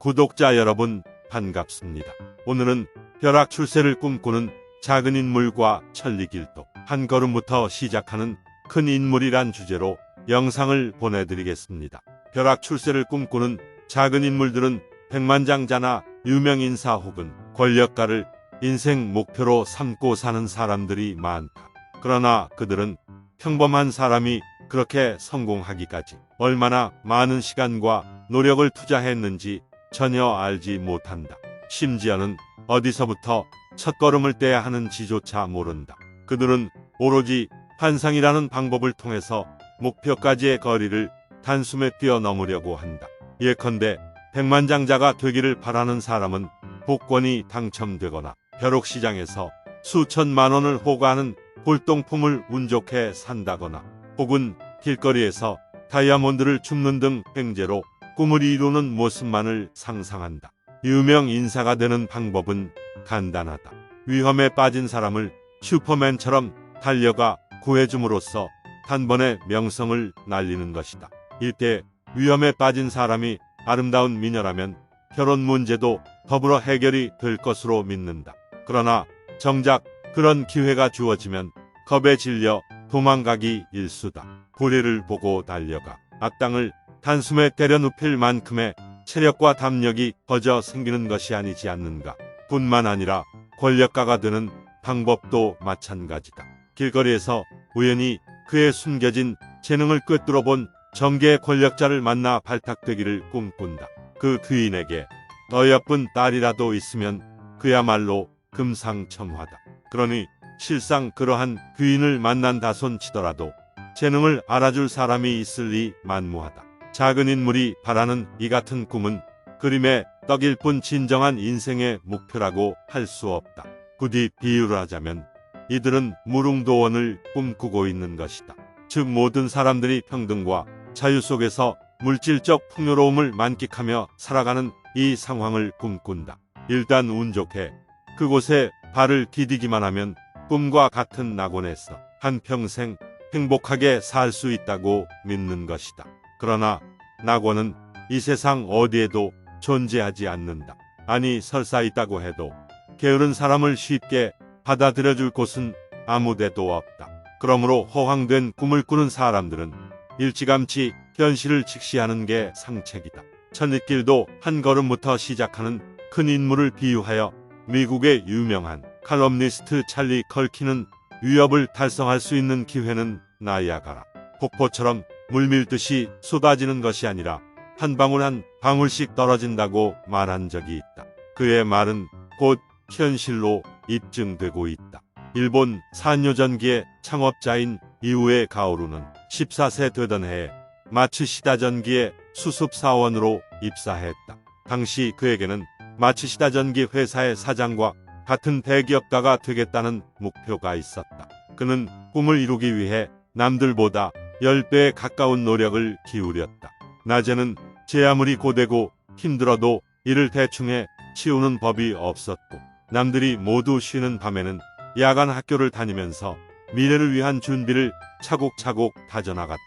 구독자 여러분 반갑습니다. 오늘은 벼락 출세를 꿈꾸는 작은 인물과 천리길도 한 걸음부터 시작하는 큰 인물이란 주제로 영상을 보내드리겠습니다. 벼락 출세를 꿈꾸는 작은 인물들은 백만장자나 유명 인사 혹은 권력가를 인생 목표로 삼고 사는 사람들이 많다. 그러나 그들은 평범한 사람이 그렇게 성공하기까지 얼마나 많은 시간과 노력을 투자했는지 전혀 알지 못한다. 심지어는 어디서부터 첫걸음을 떼야 하는지조차 모른다. 그들은 오로지 환상이라는 방법을 통해서 목표까지의 거리를 단숨에 뛰어넘으려고 한다. 예컨대 백만장자가 되기를 바라는 사람은 복권이 당첨되거나 벼룩시장에서 수천만 원을 호가하는 골동품을 운 좋게 산다거나 혹은 길거리에서 다이아몬드를 줍는 등 횡재로 꿈을 이루는 모습만을 상상한다. 유명 인사가 되는 방법은 간단하다. 위험에 빠진 사람을 슈퍼맨처럼 달려가 구해줌으로써 단번에 명성을 날리는 것이다. 이때 위험에 빠진 사람이 아름다운 미녀라면 결혼 문제도 더불어 해결이 될 것으로 믿는다. 그러나 정작 그런 기회가 주어지면 겁에 질려 도망가기 일수다. 고래를 보고 달려가 악당을 단숨에 때려 눕힐 만큼의 체력과 담력이 거저 생기는 것이 아니지 않는가. 뿐만 아니라 권력가가 되는 방법도 마찬가지다. 길거리에서 우연히 그의 숨겨진 재능을 꿰뚫어 본 정계의 권력자를 만나 발탁되기를 꿈꾼다. 그 귀인에게 어여쁜 딸이라도 있으면 그야말로 금상첨화다. 그러니 실상 그러한 귀인을 만난 다손 치더라도 재능을 알아줄 사람이 있을 리 만무하다. 작은 인물이 바라는 이 같은 꿈은 그림의 떡일 뿐 진정한 인생의 목표라고 할 수 없다. 부디 비유를 하자면 이들은 무릉도원을 꿈꾸고 있는 것이다. 즉 모든 사람들이 평등과 자유 속에서 물질적 풍요로움을 만끽하며 살아가는 이 상황을 꿈꾼다. 일단 운 좋게 그곳에 발을 디디기만 하면 꿈과 같은 낙원에서 한평생 행복하게 살 수 있다고 믿는 것이다. 그러나 낙원은 이 세상 어디에도 존재하지 않는다. 아니 설사 있다고 해도 게으른 사람을 쉽게 받아들여 줄 곳은 아무데도 없다. 그러므로 허황된 꿈을 꾸는 사람들은 일찌감치 현실을 직시하는 게 상책이다. 천리길도 한 걸음부터 시작하는 큰 인물을 비유하여 미국의 유명한 칼럼니스트 찰리 컬키는 위협을 달성할 수 있는 기회는 나야가라. 폭포처럼 물밀듯이 쏟아지는 것이 아니라 한 방울 한 방울씩 떨어진다고 말한 적이 있다. 그의 말은 곧 현실로 입증되고 있다. 일본 산요전기의 창업자인 이후에 가오루는 14세 되던 해에 마츠시다 전기의 수습사원으로 입사했다. 당시 그에게는 마츠시다 전기 회사의 사장과 같은 대기업가가 되겠다는 목표가 있었다. 그는 꿈을 이루기 위해 남들보다 10배에 가까운 노력을 기울였다. 낮에는 제 아무리 고되고 힘들어도 이를 대충해 치우는 법이 없었고 남들이 모두 쉬는 밤에는 야간 학교를 다니면서 미래를 위한 준비를 차곡차곡 다져나갔다.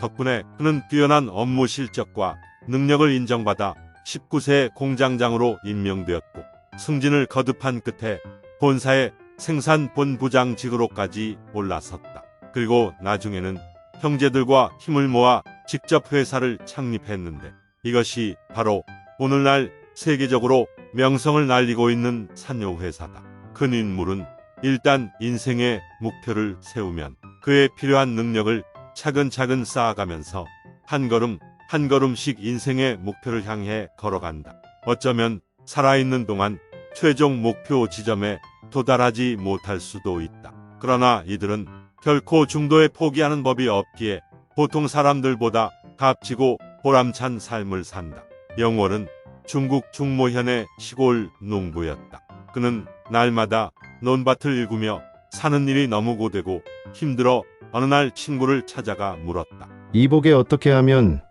덕분에 그는 뛰어난 업무 실적과 능력을 인정받아 19세 공장장으로 임명되었고 승진을 거듭한 끝에 본사의 생산 본부장직으로까지 올라섰다. 그리고 나중에는 형제들과 힘을 모아 직접 회사를 창립했는데 이것이 바로 오늘날 세계적으로 명성을 날리고 있는 산요회사다. 큰 인물은 일단 인생의 목표를 세우면 그에 필요한 능력을 차근차근 쌓아가면서 한 걸음 한 걸음씩 인생의 목표를 향해 걸어간다. 어쩌면 살아있는 동안 최종 목표 지점에 도달하지 못할 수도 있다. 그러나 이들은 결코 중도에 포기하는 법이 없기에 보통 사람들보다 값지고 보람찬 삶을 산다. 영월은 중국 중모현의 시골 농부였다. 그는 날마다 논밭을 일구며 사는 일이 너무 고되고 힘들어 어느 날 친구를 찾아가 물었다. 이복에 어떻게 하면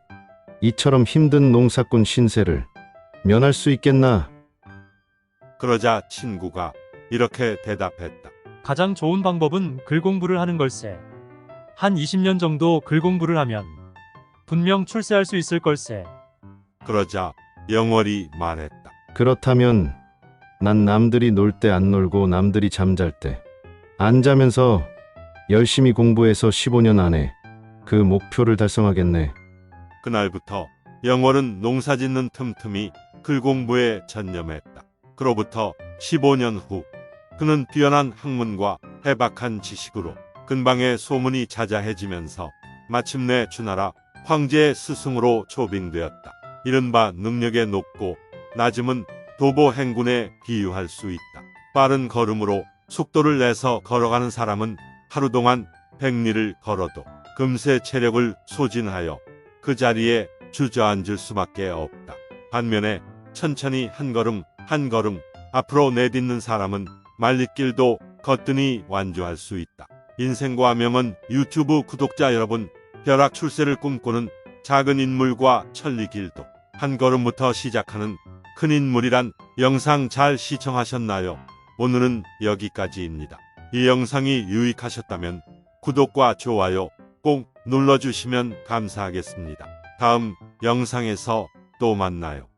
이처럼 힘든 농사꾼 신세를 면할 수 있겠나? 그러자 친구가 이렇게 대답했다. 가장 좋은 방법은 글 공부를 하는 걸세. 한 20년 정도 글 공부를 하면 분명 출세할 수 있을 걸세. 그러자 영월이 말했다. 그렇다면 난 남들이 놀 때 안 놀고 남들이 잠잘 때 안 자면서 열심히 공부해서 15년 안에 그 목표를 달성하겠네. 그날부터 영월은 농사 짓는 틈틈이 글 공부에 전념했다. 그로부터 15년 후 그는 뛰어난 학문과 해박한 지식으로 근방의 소문이 자자해지면서 마침내 주나라 황제의 스승으로 초빙되었다. 이른바 능력의 높고 낮음은 도보 행군에 비유할 수 있다. 빠른 걸음으로 속도를 내서 걸어가는 사람은 하루 동안 백리를 걸어도 금세 체력을 소진하여 그 자리에 주저앉을 수밖에 없다. 반면에 천천히 한 걸음 한 걸음 앞으로 내딛는 사람은 말리길도 거뜬히 완주할 수 있다. 인생과 명은 유튜브 구독자 여러분, 벼락 출세를 꿈꾸는 작은 인물과 천리길도 한 걸음부터 시작하는 큰 인물이란 영상 잘 시청하셨나요? 오늘은 여기까지입니다. 이 영상이 유익하셨다면 구독과 좋아요 꼭 눌러주시면 감사하겠습니다. 다음 영상에서 또 만나요.